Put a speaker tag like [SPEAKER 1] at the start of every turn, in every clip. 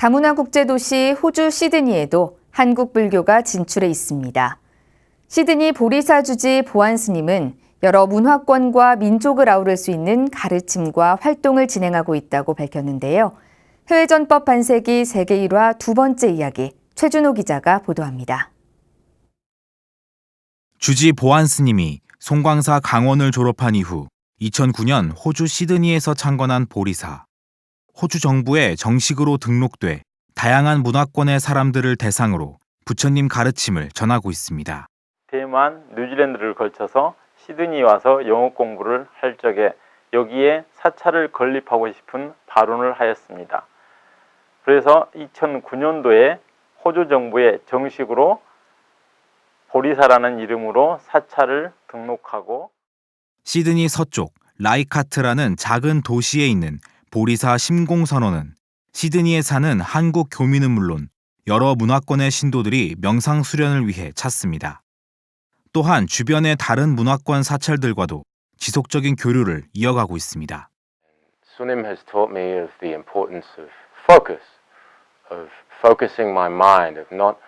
[SPEAKER 1] 다문화 국제도시 호주 시드니에도 한국 불교가 진출해 있습니다. 시드니 보리사 주지 보안 스님은 여러 문화권과 민족을 아우를 수 있는 가르침과 활동을 진행하고 있다고 밝혔는데요. 해외전법 반세기 세계 1화 두 번째 이야기 최준호 기자가 보도합니다.
[SPEAKER 2] 주지 보안 스님이 송광사 강원을 졸업한 이후 2009년 호주 시드니에서 창건한 보리사. 호주 정부에 정식으로 등록돼 다양한 문화권의 사람들을 대상으로 부처님 가르침을 전하고 있습니다.
[SPEAKER 3] 대만, 뉴질랜드를 걸쳐서 시드니 와서 영어 공부를 할 적에 여기에 사찰을 건립하고 싶은 발언을 하였습니다. 그래서 2009년도에 호주 정부에 정식으로 보리사라는 이름으로 사찰을 등록하고
[SPEAKER 2] 시드니 서쪽 라이카트라는 작은 도시에 있는 보리사 심공선원은 시드니에 사는 한국 교민은 물론 여러 문화권의 신도들이 명상 수련을 위해 찾습니다. 또한 주변의 다른 문화권 사찰들과도 지속적인 교류를 이어가고 있습니다.
[SPEAKER 4] Sunim has taught me of the importance of focus, of focusing my mind, of not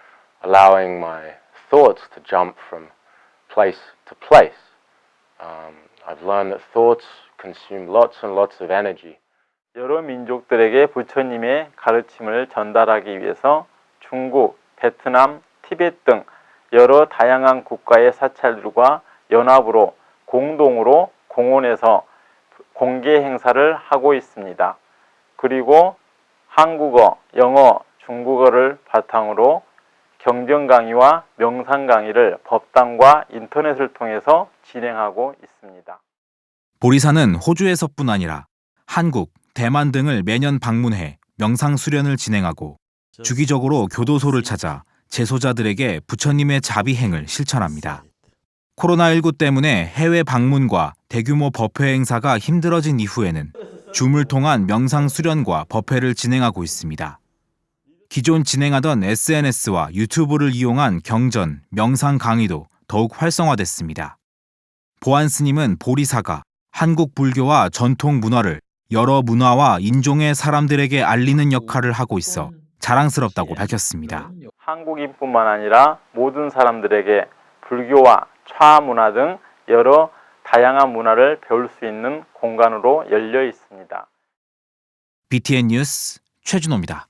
[SPEAKER 4] allowing my thoughts to jump from place to place. Um, I've learned that thoughts consume lots and lots of energy.
[SPEAKER 3] 여러 민족들에게 부처님의 가르침을 전달하기 위해서 중국, 베트남, 티베트 등 여러 다양한 국가의 사찰들과 연합으로 공동으로 공원에서 공개 행사를 하고 있습니다. 그리고 한국어, 영어, 중국어를 바탕으로 경전 강의와 명상 강의를 법당과 인터넷을 통해서 진행하고 있습니다.
[SPEAKER 2] 보리사는 호주에서뿐 아니라 한국, 대만 등을 매년 방문해 명상 수련을 진행하고 주기적으로 교도소를 찾아 재소자들에게 부처님의 자비행을 실천합니다. 코로나19 때문에 해외 방문과 대규모 법회 행사가 힘들어진 이후에는 줌을 통한 명상 수련과 법회를 진행하고 있습니다. 기존 진행하던 SNS와 유튜브를 이용한 경전, 명상 강의도 더욱 활성화됐습니다. 보안 스님은 보리사가 한국 불교와 전통 문화를 여러 문화와 인종의 사람들에게 알리는 역할을 하고 있어 자랑스럽다고 밝혔습니다.
[SPEAKER 3] 한국인뿐만 아니라 모든 사람들에게 불교와 차 문화 등 여러 다양한 문화를 배울 수 있는 공간으로 열려 있습니다.
[SPEAKER 2] BTN 뉴스 최준호입니다.